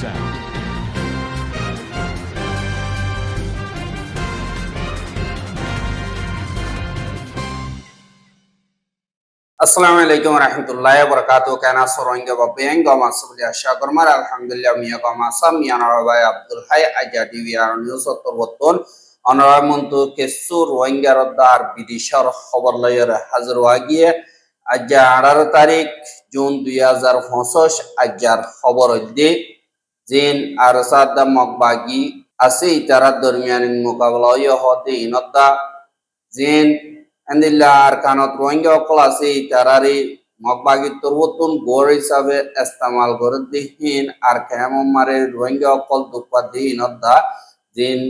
sound. আসসালামু আলাইকুম রহমতুল্লাহ বরকাত কেনা সরঙ্গ বাপিয়াং গমা সবলি আশা করমার আলহামদুলিল্লাহ মিয়া গমা সাম মিয়ানরাবাই আব্দুল হাই আজা টিভি আর নিউজ অন্তর্বর্তন অনরায় মন্তু কেসু রোহিঙ্গা রদ্দার বিদিশর খবর লয়ের হাজির হওয়া গিয়ে আজা আঠারো তারিখ জুন দুই হাজার পঁচিশ আজার খবর দি জিন আর সাদ্দা মকবাগি আছে ইতারা দরমিয়ান মোকাবেলা হতে ইনদ্দা জিন এন্দিল্লা আর কানত রোহিঙ্গা অকল আছে তারারি মগবাগি তরবতুন গোর হিসাবে ইস্তেমাল করে দিহীন আর কেমন মারে রোহিঙ্গা অকল দুপা দিহীন অদ্ধা জিন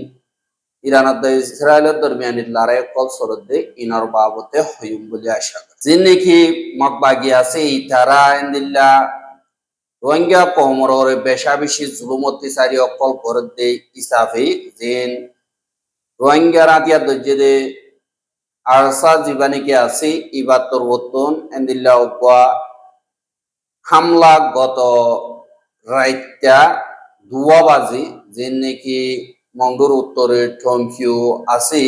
ইরানত ইসরায়েলের দরমিয়ান লারে অকল সরদ দে ইনর বাবতে হইম বলে আশা জিন নাকি মগবাগি আছে তারা এন্দিল্লা রোহিঙ্গা কমরর বেশা বেশি জুলুম অত্যাচারী অকল করে দে ইসাফে জিন। রোহিঙ্গা রাতিয়া দজ্জে আরসা জীবানীকে আছে ইবাতর বতন এন্দিল্লা উপা হামলা গত রাইতা দুয়া বাজি যে নাকি মঙ্গর উত্তরে টমকিউ আছে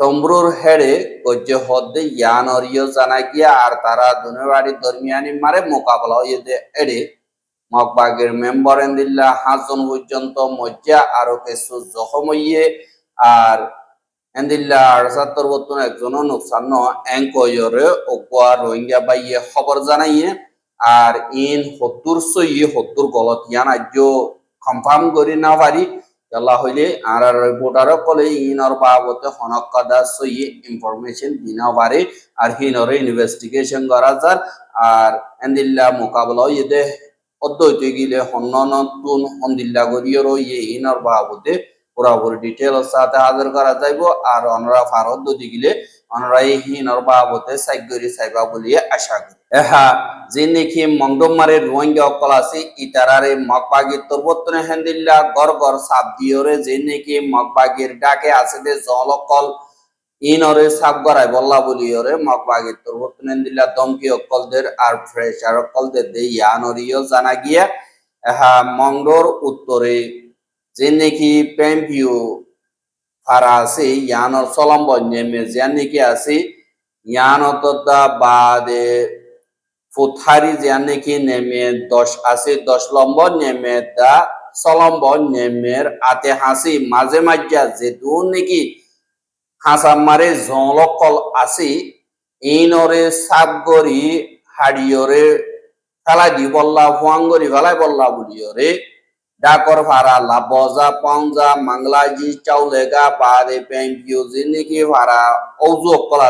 টম্বরুর হেড়ে গজ্য হদ্দে ইয়ান অরিয় জানা গিয়া আর তারা দুনেবাড়ি দরমিয়ানি মারে মোকাবেলা হয়ে এড়ে মকবাগের মেম্বার এন্দিল্লা হাজন পর্যন্ত মজ্জা আরও কিছু জখম হইয়ে আর এন্দিল্লা আরসাত্তর বর্তন একজনও নোকসান এঙ্কয়রে ওকুয়া রোহিঙ্গা বাইয়ে খবর জানাইয়ে আর ইন সত্তর সইয়ে সত্তর গলত ইয়ান কনফার্ম করি না পারি। ইয়াল্লা হইলে আর কলে ইনর বাবতে হনকাদা সইয়ে ইনফরমেশন দিনা পারে। আর হিনরে ইনভেস্টিগেশন করা যার। আর এন্দিল্লা মোকাবেলা ইয়ে অদ্বৈত গিলে হন্ন নতুন হন্দিল্লা পুরাপুরি সাথে করা যাইব আর অনরা গিলে অনরা এই সাইগরি সাইবা বলিয়ে আশা করি এহা যে নেকি মংডমারের রোহিঙ্গা অকল আছে ইতারারে মকবাগির তরবতনে হেন্দিল্লা গর গর সাপ দিয়রে যে নেকি মকবাগির ডাকে আছে দে জলকল ইনরে সাপ গড়াই বল্লা বলিয়রে মকবাগির তরবতনে হেন্দিল্লা দমকি অকলদের আর ফ্রেশার অকলদের দে ইয়ানরিও জানা গিয়া, এহা মংডোর উত্তরে। যে নাকি প্যাম্পিও ফারা আছে, ইয়ানর চলম্ব নেমে যে নাকি আছে ইয়ানত বাদে ফুথারি যে নাকি নেমে দশ আছে, দশ লম্বর নেমে দা চলম্ব নেমের আতে হাসি, মাঝে মাঝে যে দু নাকি হাসা মারে জলকল আছে ইনরে সাবগরি হাড়িয়রে ফেলাই দি বল্লা ফুয়াঙ্গরি ফেলাই বল্লা বুলিয়রে ডাকর ভাড়া লাবজা পাউজা মাংলাজি চাউলেগা বাদে পেঙ্কিও জিনিকি ভাড়া ঔজু অকল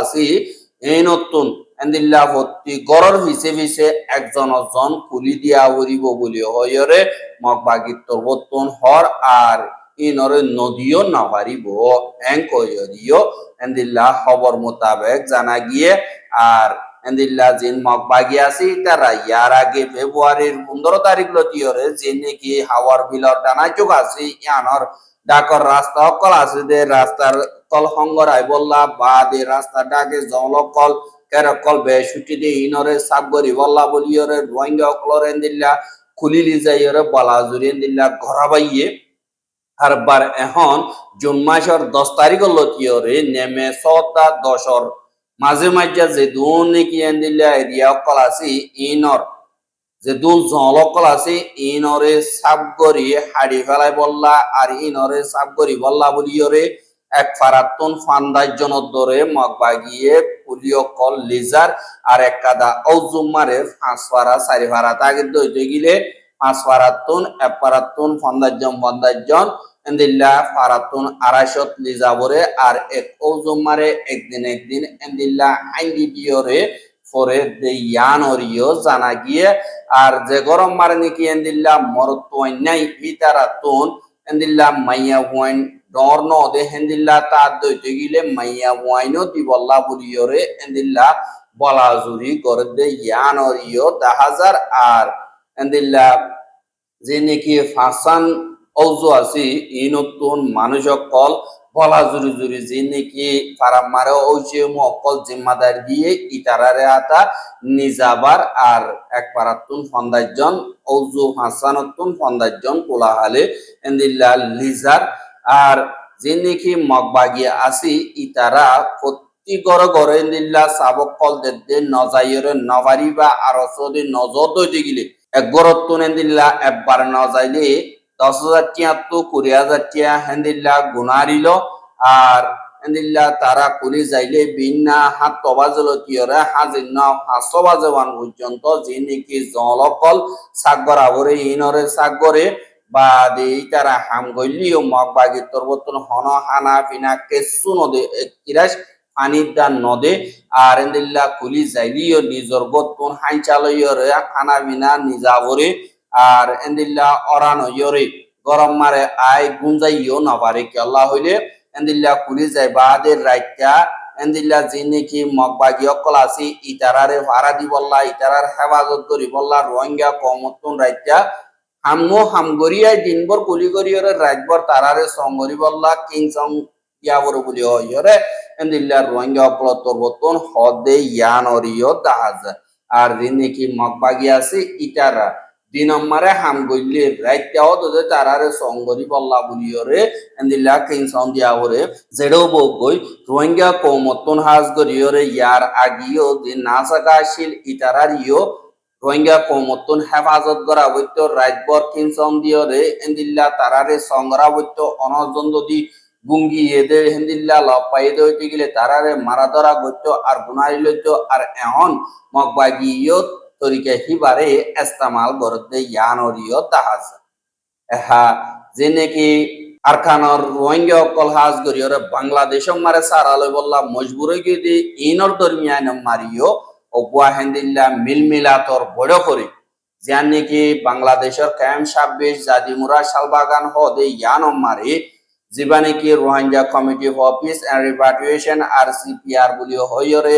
এই নতুন এন্দিল্লা ভর্তি গড়র হিসে হিসে একজন জন কুলি দিয়া উড়িব বলি হয়রে মগ বাগির তরবতন হর আর ইনরে নদীও না পারিব এং কয়রিও এন্দিল্লা খবর মোতাবেক জানা গিয়ে, আর এন্দিল্লা জিন মগ বাগি আছি তারা ইয়ার আগে ফেব্রুয়ারির পনেরো তারিখ লতিয়রে যে নাকি হাওয়ার বিলর টানা যোগ আছে ইয়ানর ডাকর রাস্তা অকল আছে দে, রাস্তার কল হঙ্গরাই বললা বা দে রাস্তা ডাকে জলকল কেরকল বে ছুটি দে, ইনরে সাবগরি বললা বলিয়রে রোহিঙ্গা অকলর এন্দিল্লা খুলিলি যাইয়রে বলা জুরি এন্দিল্লা ঘরা বাইয়ে আর বার এখন জুন মাসের দশ তারিখ লতিয়রে নেমে সদা দশর মাঝে মাঝে যে দুন নাকি এন্দিল্লা এরিয়া অকল আছে ইনর যে দুন জল অকল আছে ইনরে সাবগরি হাড়ি ফেলাই বললা আর ইনরে সাবগরি বললা বলিয়রে এক ফারাতুন ফান্দার জনদরে মগ বাগিয়ে পুলিও কল লিজার আর এক কাদা ঔজুমারে পাঁচ ফারা চারি ফারা তাকে দইতে গিলে পাঁচ ফারাতুন এক ফারাতুন ফন্দাজন ফন্দাজন এন্দিল্লা ফারাতুন আড়াইশত লিজাবরে আর এক ঔজুমারে একদিন একদিন এন্দিল্লা আইন্দি দিয়রে পরে দে ইয়ানরিও জানা গিয়ে, আর যে গরম মারে নাকি এন্দিল্লা মরত নাই ইতারা তুন এন্দিল্লা মাইয়া হুয়াইন ডর ন দে হেন্দিল্লা তার দইতে গিলে মাইয়া হুয়াইনও দিবল্লা বুলিয়রে এন্দিল্লা বলা জুরি করে দে ইয়ানরিও দাহাজার আর এন্দিল্লা যে নাকি ফাসান ঔজু আছি ই নতুন মানুষ কল গলা জুরি জুরি যে নাকি ফারাম মারে ওই যে মকল জিম্মাদার দিয়ে ইতারারে আতা নিজাবার আর এক পারাতুন ফন্দাইজন ঔজু হাসানতুন ফন্দাইজন কোলাহালে, এন্দিল্লা লিজার আর যে নাকি মগবাগি আসি ইতারা প্রতি গড়ে গড়ে এন্দিল্লা সাবক কল দে নজাইরে নভারিবা আর সদি নজর দইতে গিলে এক গড়তুন এন্দিল্লা একবার নজাইলে দশ হাজার টিয়া তো কুড়ি হাজার টিয়া হেন্দিল্লা আর হেন্দিল্লা, তারা যাইলে হাত হাস বাজেবান পর্যন্ত যে নাকি জলকল সাগর আবরে ইনরে সাগরে বা দেই তারা হাম গইলিও মগ বাগি তরবতন হন, হানা পিনা কেসু নদে কিরাস দান নদে, আর এন্দিল্লা কুলি যাইলিও নিজর গতুন হাইচালয়রে খানা বিনা নিজাবরে আর এন্দিল্লা অরানো ইয়রে, গরম মারে আই গুঞ্জাইও না পারে কি আল্লাহ হইলে? এন্দিল্লা কুলি যাই বাদের রাইতা এন্দিল্লা যে নাকি মগবাগি অকল ইতারারে ভাড়া দি ইতারার হেফাজত করি বললা রোহিঙ্গা কমতুন রাইতা হামগো হামগরিয়াই দিনভর কুলি করিয়রে রাতভর তারারে সংগরি বললা কিং সং ইয়াবর বলি হইয়রে এন্দিল্লা রোহিঙ্গা অকল তরবতন হদে ইয়ান অরিয় দাহাজ আর যে নাকি মগবাগি আছে ইতারা। দুই নম্বরে হাম গইলে রাইতাও তোদের তারারে সংগরি বল্লা বুলিয়রে এন্দিল্লা কিং সং দিয়াবরে জেডো বগই রোহিঙ্গা কৌমতন হাজ গরিয়রে ইয়ার আগিও যে নাসাকাশীল ইতারার ইয় রোহিঙ্গা কৌমতন হেফাজত করা বৈত্য রাজবর কিনসন দিয়রে এন্দিল্লা তারারে সংগরা বৈত্য অনজন যদি গুঙ্গি এদে হেন্দিল্লা লপাই দে হইতে গেলে তারারে মারা ধরা গত্য আর গুনারি লইত, আর এখন মগবাগি ইয় তরিকে হিবারে এস্তামাল গরদে ইয়ানরিয় তাহাজ। এহা যে নাকি আরখানর রোহিঙ্গা অকল হাজ গরিয়রে বাংলাদেশ মারে সারালে বললা মজবুর হয়ে গিয়ে ইনর দরমিয়ান মারিও অগুয়া হেন্দিল্লা মিলমিলাতর বড় করে। যান নাকি বাংলাদেশের ক্যাম ছাব্বিশ জাদিমুরা শালবাগান হদে ইয়ান মারে যিবা নাকি Rohingya committee of office and repatriation R CPR বলি হইরে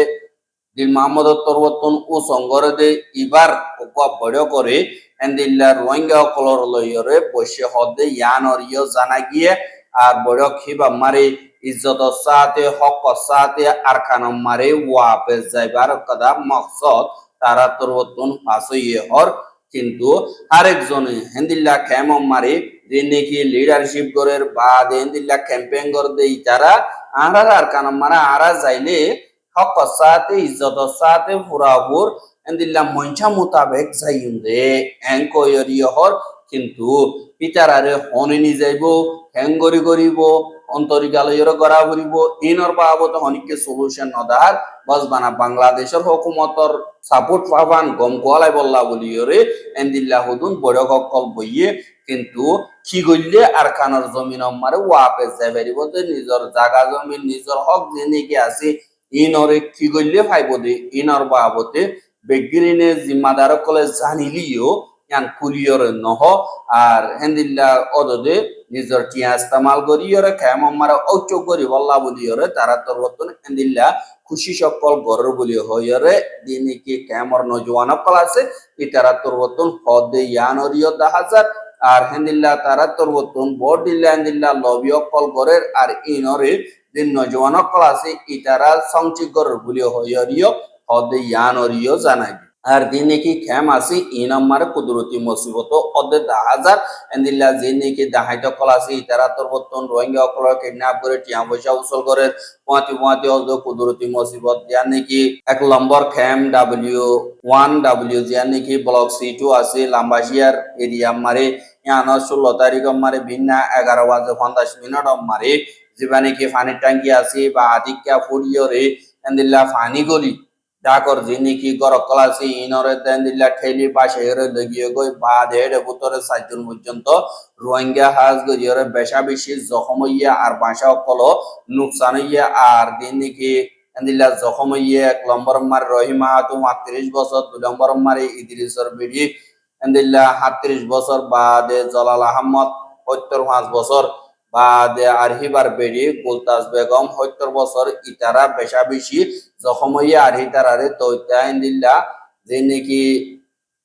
তরবতন ও সংগরে দে ইবার অগুয়া বড় করে এন্দিল্লা রোহিঙ্গা কলর লইরে বসে হদে ইয়ান অরিয় জানা গিয়ে আর বড় খিবা মারে ইজ্জত সাথে হক সাথে আর খানম মারে ওয়াপে যাইবার কদা মকসদ তারা তরবতন ফাঁসইয়ে হর কিন্তু আরেকজনে হেন্দিল্লা ক্যাম মারে যে নাকি লিডারশিপ গরের বাদ হেন্দিল্লা ক্যাম্পেইন গর দেই তারা আরার আর কানম মারা আরা যাইলে হক সাথে ইজ্জত সাথে পুরাপুর হেন্দিল্লা মঞ্চা মোতাবেক যাইন্দে এঙ্কয়রিয় হর কিন্তু পিতারারে হনিনি যাইব হেঙ্গরি করিব অন্তরিকালয়ের করা ফুরিব ইনর বাবদ অনেককে সলিউশন নদার বসবানা বাংলাদেশের হকুমতর সাপোর্ট পাবান গম কোয়ালাই বল্লা বলিয়রে এন্দিল্লা হুদুন বড় কল বইয়ে কিন্তু কি গইলে আর খানর জমিন মারে ওয়াপে যে নিজর জাগা জমিন নিজর হক যে নাকি আছে ইনরে কি গইলে ফাইব দে ইনর বাবতে বেগিরিনে জিম্মাদার কলে জানিলিও, ইয়ান কুলিয়র নহ, আর হেন্দিল্লা অদদে নিজর টিয়া ইস্তেমাল করিয়রে খেম মারা ঔচ করি বল্লা বলিয়রে, তারা তোর বর্তন হেন্দিল্লা খুশি সকল গরর বলি হইয়রে দিনে কি ক্যামর নজওয়ান কল আছে ই তারা তোর বর্তন হদে ইয়ানরিয় দাহাজার, আর হেন্দিল্লা তারা তোর বর্তন বড় দিল্লা হেন্দিল্লা লবিয় কল গরের, আর ইনরে দিন নজওয়ান কল আছে ই তারা সংচিক গরর বলি হইয়রিয় হদে ইয়ানরিয় জানাই। আর খেম আছে কুদরতি মুসিবত অদে দা হাজার এন্দিল্লা যে দাহাইত আছে ইতারা রোহিঙ্গা অকল কিডন্যাপ করে টিয়া পয়সা উসল করে, পোয়াতি পোয়াতি অদ কুদরতি মুসিবত যা নাকি এক নম্বর খেম ডাব্লিউ ওয়ান ডাব্লিউ যা নাকি ব্লক সি টু আছে লাম্বাসিয়ার এরিয়া মারে ইয়ানো ষোলো তারিখ মারে, ভিন্ন এগারো বাজে পঞ্চাশ মিনিট মারে। যেবা নাকি পানির ট্যাঙ্কি আছে বা আদিক্যা ফুরিয়রে এন্দিল্লা পানি গলি। ডাকর যিনি কি গর কলাসি ইনরে দেন দিল্লা ঠেলি পাশে এরে লগিয়ে গই বা দেড় বুতরে সাতজন পর্যন্ত রোহিঙ্গা হাজ গরিয়রে বেশা বেশি জখম হইয়া আর বাসা কল নুকসান হইয়া আর দিন কি দিল্লা জখম হইয়া এক নম্বর মার রহিমা হাতু আটত্রিশ বছর দুই নম্বর মারে ইদ্রিসর বিডি দিল্লা সাতত্রিশ বছর বাদে জলাল আহমদ সত্তর পাঁচ বছর বাদে আরহিবার গুলতাজ বেগম সত্তর বছর বেশা বেশি জখম হইয়া তারারে তৈতাইন দিল্লা, যে নাকি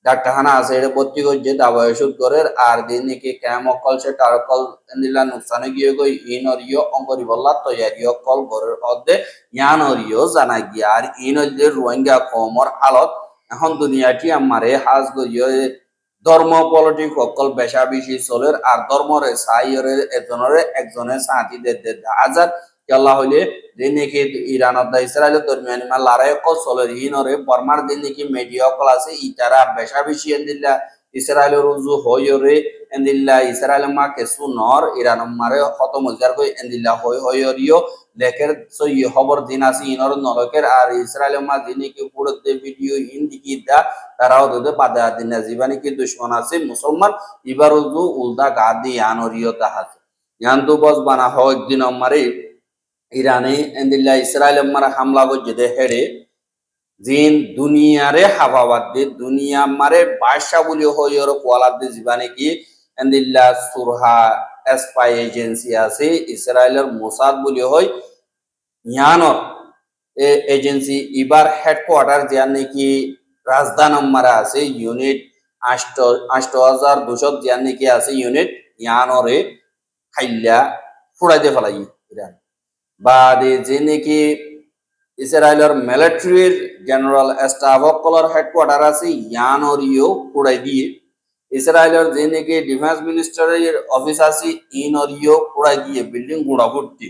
ডাক্তার হানা আছে এটা ভর্তি করছে দাবা ওষুধ করে, আর দিন নাকি ক্যাম অকল সে টারকল দিলা নুকসানে গিয়ে গই ইন অরিয় অঙ্গরি বল্লা তৈয়ারি অকল গরের অর্ধে ইয়ান অরিয় জানা গিয়া, আর ইন রোহিঙ্গা কমর হালত, এখন দুনিয়াটি আমারে হাজ গরিয় ধর্ম পলিটিক অকল বেশা বেশি চলের আর ধর্মরে সাইরে এজনরে একজনের সাথী দে দে হাজার কেলা হইলে যে নাকি ইরানত ইসরায়েল ধর্মীয় মা লড়াই অকল চলের ইনরে বর্মার যে নাকি মিডিয়া অকল আছে ইতারা বেশা বেশি এন্দিল্লা ইসরায়েলের রুজু হইরে এন্দিল্লা ইসরায়েল মা কেসু নর, ইরান মারে কত মজার কই এন্দিল্লা হই হইরিও লেখের সই খবর দিন আছে ইনর নলকের, আর ইসরায়েল মা যিনি কি পুরোতে ভিডিও ইন দিকি দা, তারাও দে বাদা দিন জীবানি কি দুশ্মন আছে, মুসলমান, ইবার উজু উল্টা গা দি আনরিও তাহাজ। ইয়ান তো বস বানা হয় একদিন আমারে ইরানে এন্দিল্লা ইসরায়েল মারা হামলা করছে দে হেড়ে। জিন দুনিয়ারে হাবাবাদ দে, দুনিয়া মারে বাদশা বলি হই ওর কোয়ালাদ জীবানে কি? এন্দিল্লা সুরহা স্পাই এজেন্সি আছে, ইসরায়েলের মোসাদ বলি হয় ইয়ানর এজেন্সি। ইবার হেডকোয়ার্টার যার নাকি রাজধান মারা আছে, ইউনিট আষ্ট আষ্ট হাজার দুশো যার নাকি আছে, ইউনিট ইয়ানরে খাইল্লা ফুড়াইতে ফেলাই ইরান। বা যে নাকি ইসরায়েলের মিলিটারির জেনারেল স্টাফ অকলর হেডকোয়ার্টার আছে ইয়ানরিও উড়াই দিয়ে। ইসরায়েলের যে নাকি ডিফেন্স মিনিস্টারের অফিস আছে ইন ইনরিও উড়াই দিয়ে বিল্ডিং গুড়া ভর্তি।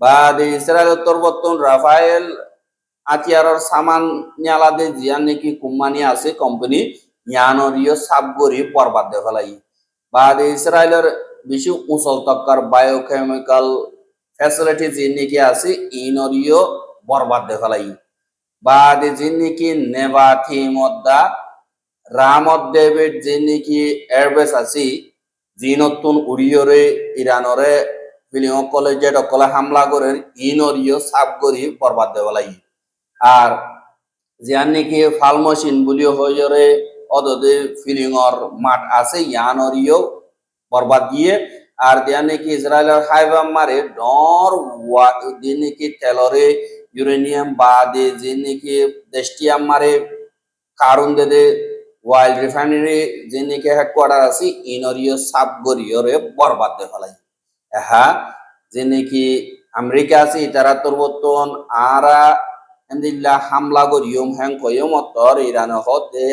বা ইসরায়েলের তরবর্তন রাফায়েল আতিয়ারর সামান নিয়ালাদে জিয়ান নাকি কোম্পানি আছে, কোম্পানি ইয়ানরিও সাবগরি বরবাদ দে ফেলাই। বা ইসরায়েলের বেশি উঁচল তক্কার বায়োকেমিক্যাল ফ্যাসিলিটি যে নাকি আছে ইনরিও বরবাদ দে ফেলাই বাদে যে নাকি নেবাথি মদ্দা রামত দেবের যে নাকি এয়ারবেস আছে যি নতুন উড়িয়রে, ইরানরে ফিলিং কলেজে অকলে হামলা করে ইনরিও সাব করি বরবাদ দে ফেলাই আর জিয়ান নাকি ফাল মেশিন বুলি হইরে অদদে ফিলিংর মাঠ আছে ইয়ানরিও বরবাদ দিয়ে। আর দিয়া নাকি ইসরায়েলের হাইবাম মারে ডর ওয়া দিয়ে নাকি তেলরে ইউরেনিয়াম বা দে যে নাকি দেশটিয়াম মারে কারণ দে ওয়াইল্ড রিফাইনারি যে নাকি হেডকোয়ার্টার আছে ইনরিও সাবগরিয়রে বরবাদ দে ফেলাই। হ্যাঁ যে নাকি আমেরিকা আছে তারা তোর বর্তন আরা এন্দিল্লা হামলা করিয়ম হ্যাং কয়ম অত্তর ইরান হতে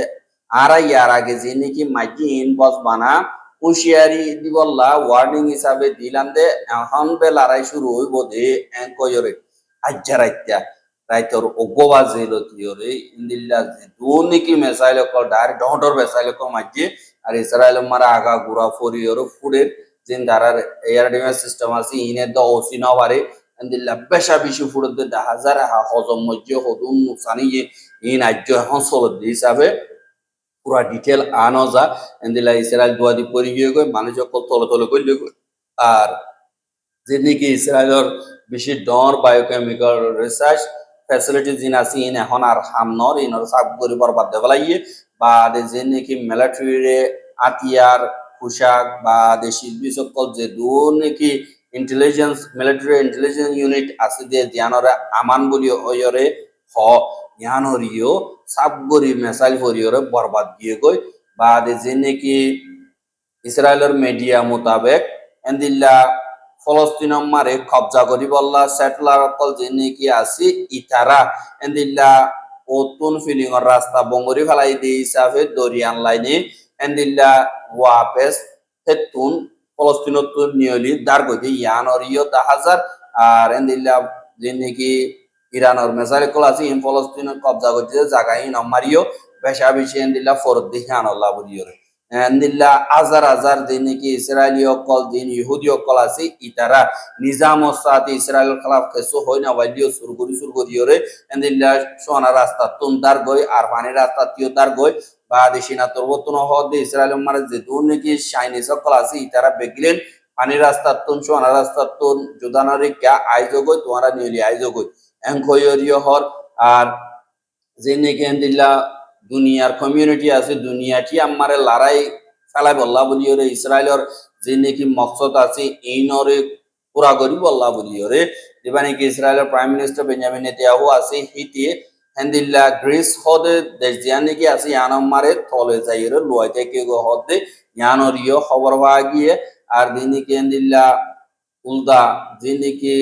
আরা ইয়ার আগে যে নাকি মাইকি ইন বস বানা হুঁশিয়ারি দিবল্লা ওয়ার্নিং হিসাবে দিলাম দে, এখন বে লড়াই শুরু হইব দে এং কয়রে আজ্জা রাইত্যা। রাইতর ওগোবা জেলো তিয়রে ইন্দিল্লা যে দুনিকি মেসাইল কল ডাইরেক্ট ডহডর মেসাইল কল মাঝে আর ইসরায়েল মারা আগা গুড়া ফরিয়র ফুডের জিন দারার এয়ার ডিফেন্স সিস্টেম আছে ইনের দ ওসি নবারে ইন্দিল্লা বেশা বেশি ফুডের দে হাজার হা হজম মজ্জে হদুন নুকসানি ইন আজ্য এখন চলত হিসাবে। পুরা ডিটেল আনো যা এন্দিলা ইসরায়েল দুয়াদি পরি গিয়ে গই মানুষ অকল তলে তলে গই আর যে নাকি ইসরায়েলের বেশি ডর বায়োকেমিক্যাল রিসার্চ ফ্যাসিলিটি জিন আছে, ইন এখন আর হামনর ইনর সাব করি বরবাদ দেবলাইয়ে বা দে যে নাকি মিলিটারিরে আতিয়ার পোশাক বা দেশি সকল যে দু নাকি ইন্টেলিজেন্স মিলিটারি ইন্টেলিজেন্স ইউনিট আছে যে জ্ঞানরে আমান বলি ওয়রে হ জ্ঞানরিও সাবগরি মেসাইল ফরিয়রে বরবাদ দিয়ে গই বা যে নাকি ইসরায়েলের মিডিয়া মোতাবেক এন্দিল্লা ফলস্তিন মারে কবজা করি বললা সেটলার অকল যে নাকি আছে, ইতারা। এন্দিল্লা ওতুন ফিলিং রাস্তা বঙ্গরি ফেলাই দিয়ে হিসাবে দরিয়ান লাইনে এন্দিল্লা ওয়াপেস হেতুন ফলস্তিনত নিয়লি দার গই ইয়ানরিও হাজার আর এন্দিল্লা যে নাকি ইরানের মেসাইল কল আছে ইন ফলস্তিনের কবজা করছে জায়গায় নমারিও বেশা বেশি এন্দিল্লা ফরদ দেখে আনল্লাহ বলিয়রে। এন্দিল্লা হাজার হাজার দিন নাকি ইসরায়েলি অকল দিন ইহুদি অকল আছে, ইতারা নিজাম সাথে ইসরায়েল খালাফ কেসো হয় না বাইলিও সুর করি, সুর করিয়রে এন্দিল্লা সোনা রাস্তা তুন তার গই, আর রাস্তা তিও তার গই। বা দেশিনা তরবতন হদে ইসরায়েল মারে যে দূর নাকি চাইনিজ অকল আছে, ইতারা বেগিলেন। পানি রাস্তা তুন, সোনা রাস্তা তুন জোদানারে কে আইজো গই, তোমারা নিয়লি হর, আর যে নাকি দুনিয়ার কমিউনিটি আছে, দুনিয়াটি আমারে লড়াই ফেলাই বল্লা বলি ওরে ইসরায়েলর যে নাকি মকসদ আছে এই নরে পুরা করি বল্লা বলি ওরে। যেবা নাকি ইসরায়েলের প্রাইম মিনিস্টার বেঞ্জামিন নেতানিয়াহু আছে, হিতে হেন্দিল্লা গ্রিস হদে দেশ জিয়ান নাকি আছে ইয়ানম মারে তলে যাইরে লুয়াই থেকে গো হদে ইয়ানরিও খবর পাওয়া গিয়ে, আর দিনিকে হেন্দিল্লা উলদা যিনিকি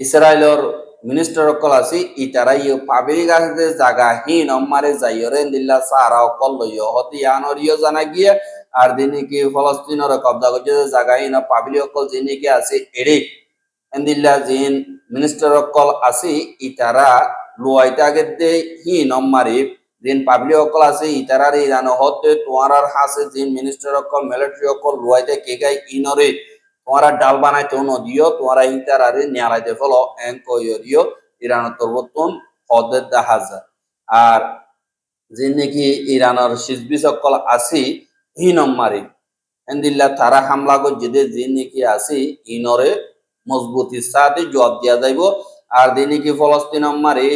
ইসরায়েলর মিনিস্টার অকল আছে ইতারা ইয়ে পাবলিক আছে জাগা হিন অম্মারে যাইরে দিল্লা সারা অকল লইয় হতে ইয়ানরিও জানা গিয়ে আর দিনিকি ফলস্তিনর কবজা করছে জাগা হিন পাবলিক অকল যিনিকি আছে এড়ে এন্দিল্লা জিন মিনিস্টার অকল আছে ইতারা লুয়াইতাগে দে হিন অম্মারে জিন পাবলিক অকল আছে ইতারার ইরানো হতে তোমার হাসে জিন মিনিস্টার অকল মিলিটারি অকল লুয়াইতে কে গাই ইনরে তোমারা ডাল বানাইতে নদিও তোমারা ইতার আরে নিয়ালাইতে ফলো, এন কইরিও ইরানের তরবতন হদের হাজার। আর যে নাকি ইরানের শিজবি সকল আসি হিনম মারি এন্দিল্লা তারা হামলা করছে যে নাকি আসি ইনরে মজবুতির সাথে জবাব দিয়া যাইব। আর যে নাকি ফলস্তিন মারি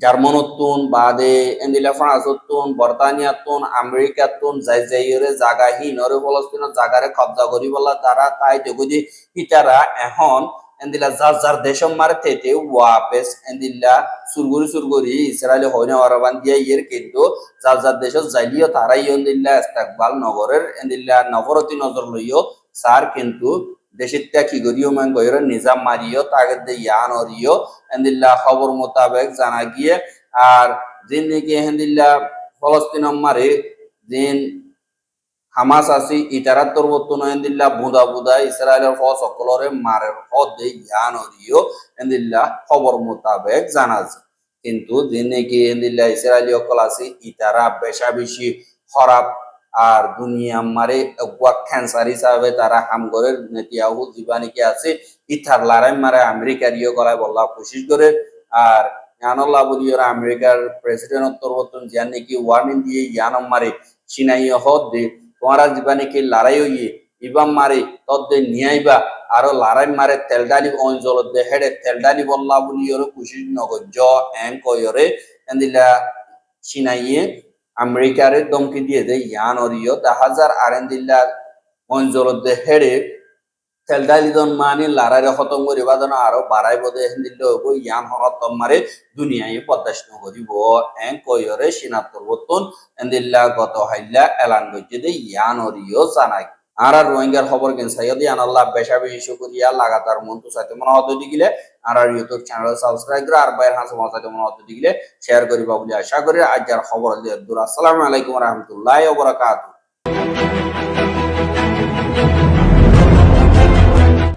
জার্মানতুন, বাদে এন্দিলা ফ্রান্সতুন বর্তানিয়াতুন আমেরিকাতুন যাই যাইরে জাগা হিনরে ফলস্তিনের জাগারে কবজা করি বলা তারা তাই দেখুজি ইতারা এখন এন্দিলা যার যার দেশম মারে তেতে ওয়াপেস এন্দিলা সুরগুরি সুরগুরি ইসরায়েল হইনা ওরাবান দিয়া ইয়ের কিন্তু যার যার দেশ যাইলিও তারাই এন্দিলা ইস্তাকবাল নগরের এন্দিলা নগরতি নজর লইও সার কিন্তু দেশের কি করিও মান গয়রে নিজাম মারিও তাকে দে ইয়ান অরিও এন্দিল্লা খবর মোতাবেক জানা গিয়ে, আর জিন নাকি হেন্দিল্লা ফলস্তিন মারে জিন হামাস আছি, ইটারা তরবত্তন হেন্দিল্লা বুদা বুদা ইসরায়েলের ফ সকলরে মারের হদ দে ইয়ান অরিও এন্দিল্লা খবর মোতাবেক জানা যায়। কিন্তু নাকি হেন্দিল্লা ইসরায়েলি অকল আছি, ইটারা বেশা বেশি খারাপ আর দুনিয়া মারে ক্যান্সার হিসাবে তারা হাম করে। নেতিয়াহু জীবানিকে আছে? ইথার লারাই মারে, আমেরিকার ইয়ে করায় বল্লা কোশিশ করে। আর ইয়ানল্লাহ বলিওর আমেরিকার প্রেসিডেন্ট উত্তরবর্তন জিয়ান নাকি ওয়ার্নিং দিয়ে ইয়ানম মারে চিনাই হদ দে। তোমারা জীবানিকে লড়াই হইয়ে ইবাম মারে তদ্দে নিয়াইবা। আরও লড়াই মারে, তেলডালি অঞ্চল দে হেডে। তেলডালি বল্লা বলিওর কোশিশ নগর জ এন কয়রে এন্দিলা চিনাইয়ে আমেরিকারে দমকি দিয়ে দেয়, ইয়ান অরিও দা হাজার আরেন্দিল্লা হেরে হেড়ে তেলডালিদন মানি লারারে খতম করিবা যেন আরও বাড়াই বদে দিল হইব ইয়ান হতম মারে দুনিয়ায় পদ্মাসন করিব। এন কয়রে সিনাত্তর বতন এন্দিল্লা গত হাইল্লা এলান গজ্জে দে ইয়ান অরিও জানাই আর আর রোহিঙ্গার খবর কেন সাইয়দি আনাল্লাহ বেশা বেশি শুকরিয়া, লাগাতার মন তো সাথে মনে হতে দিগিলে। আর আর ইউটিউব চ্যানেল সাবস্ক্রাইব করে আর বাইর হাসে মনে সাথে মনে হতে দিগিলে শেয়ার করিবা বলে আশা করি। আজ যার খবর দিয়ে দূর। আসসালামু আলাইকুম রহমতুল্লাহ ওয়া বারাকাতুহু।